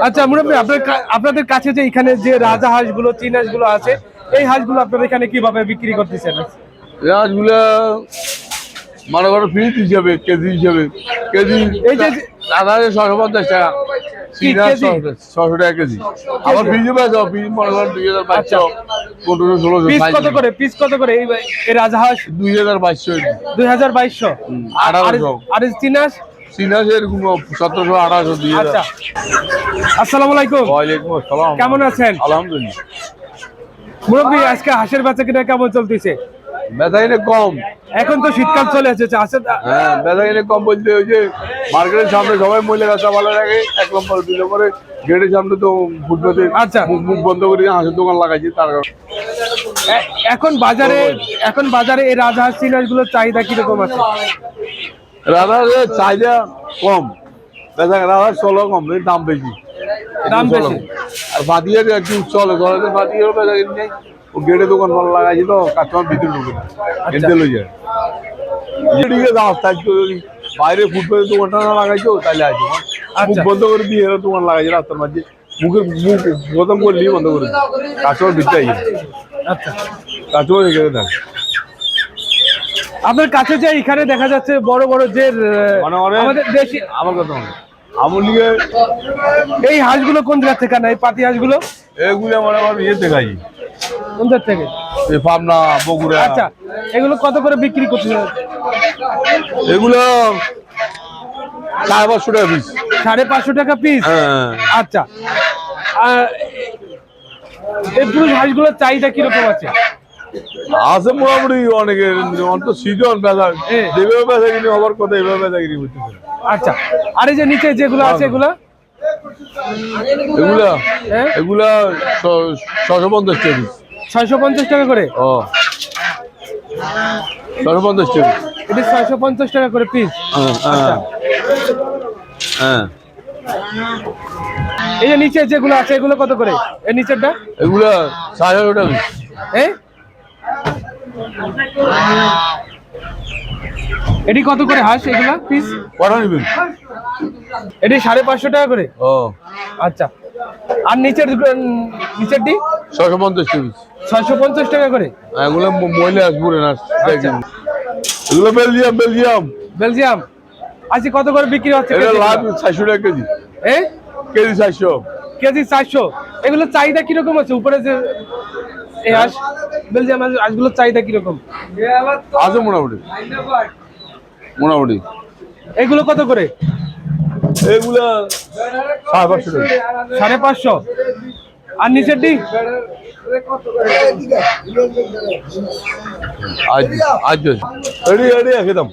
আচ্ছা মুরব্বী আপনার আপনাদের কাছে যে এখানে যে রাজা হাঁস হাঁসগুলো চীন হাঁসগুলো আছে এই হাঁসগুলো আপনারা এখানে কীভাবে বিক্রি করতেছেন? রাজগুলা মনে করো পিস হিসাবে কেজি হিসাবে। কেজি এই যে- আধা হাজার ছশো পঞ্চাশ টাকা। কেজি? ছশো টাকা কেজি। আবার ফ্রিজে পেয়ে ফ্রিজ মনে করো দুই হাজার বাইশশো পনেরো ষোলোশো পিস কত করে? পিস কত করে? এই হাঁস? দুই হাজার বাইশশো দুই হাজার বাইশশো আঠারোশো। আর এই আচ্ছা। আসসালামু আলাইকুম। ওয়ালাইকুম আসসালাম। কেমন আছেন? আলহামদুলিল্লাহ। মুরব্বী আজকে হাঁসের বাচ্চা কিনা কেমন চলতেছে? কম। এখন তো শীতকাল চলে এসেছে হ্যাঁ কম বলতে ওই যে মার্কেটের সামনে সবাই মহিলা ভালো লাগে এক নম্বর দুই নম্বরে গেটের সামনে তো ফুটপাতে আচ্ছা। মুখ মুখ বন্ধ করে হাঁসের দোকান লাগাইছি তার কারণে। এখন বাজারে এখন বাজারে এই রাজা হাঁস চাহিদা কীরকম আছে? রাধার চাহিদা কম। রাধার চলো কম দাম বেশি। দাম বেশি। আর বাদিয়ার একটু চলে ধরে বাদিয়ার বেচা কিনে নেই। ও গেটে দোকান ভালো লাগাইছি তো কাস্টমার ভিতরে ঢুকে না। এনতে লই যায়। এদিকে দাম তাই যদি বাইরে ফুটপাতে দোকানটা না লাগাইছো তাহলে আছে মুখ আচ্ছা। বন্ধ করে দিয়ে এরা দোকান লাগাইছে রাস্তার মাঝে। মুখে মুখ করলি বন্ধ করে কাস্টমার ভিতরে আচ্ছা। কাস্টমার এখানে থাকে। আপনার কাছে যে এখানে দেখা যাচ্ছে বড় বড় যে আমাদের দেশি আমার কথা আমার এই হাঁসগুলো কোন জায়গা থেকে না এই পাতি হাঁসগুলো? এগুলো মনে আমার ইয়ে দেখাই কোন জায়গা থেকে? এই পাবনা বগুড়া। আচ্ছা এগুলো কত করে বিক্রি করছে এগুলো সাড়ে পাঁচশো টাকা পিস সাড়ে পাঁচশো টাকা পিস হ্যাঁ। আচ্ছা এই পুরুষ হাঁসগুলোর চাহিদা কীরকম আছে? আছে মোটামুটি অনেকের অন্ত সিজন এ। যেভাবে বেচা কিনি হবার কথা এইভাবে বেচা কিনি করতেছে আচ্ছা আর এই যে নিচে যেগুলো আছে এগুলো? এগুলা হ্যাঁ এগুলা ছশো পঞ্চাশ টাকা ছয়শো পঞ্চাশ টাকা করে? ও। ছশো পঞ্চাশ টাকা এটা ছয়শো পঞ্চাশ টাকা করে পিস হ্যাঁ আচ্ছা। হ্যাঁ এই যে নিচে যেগুলো আছে এগুলো কত করে? এই নিচেরটা? এগুলো সাড়ে হাজার টাকা এ? এটি কত করে হাঁস এগুলা পিস এটি সাড়ে পাঁচশো টাকা করে? ও। আচ্ছা। আর নিচের নিচেরটি? ছশো পঞ্চাশ পিস ছয়শো পঞ্চাশ টাকা করে? এগুলো ম- মহিলা আসবে না আচ্ছা। এগুলো বেলজিয়াম বেলজিয়াম। বেলজিয়াম। আজকে কত করে বিক্রি হচ্ছে লাভ এগুলো? চারশো টাকা কেজি। এ? কেজি চারশো। কেজি চারশো। এগুলো চাহিদা কীরকম আছে? উপরে যে এই হাঁস? বেলজিয়াম হাঁসগুলোর চাহিদা কীরকম? আজও মোটামুটি। মোটামুটি। এগুলো কত করে? এগুলো সাড়ে পাঁচশো সাড়ে পাঁচশো। আর নিচেরটি আজ আজ এডি একদম।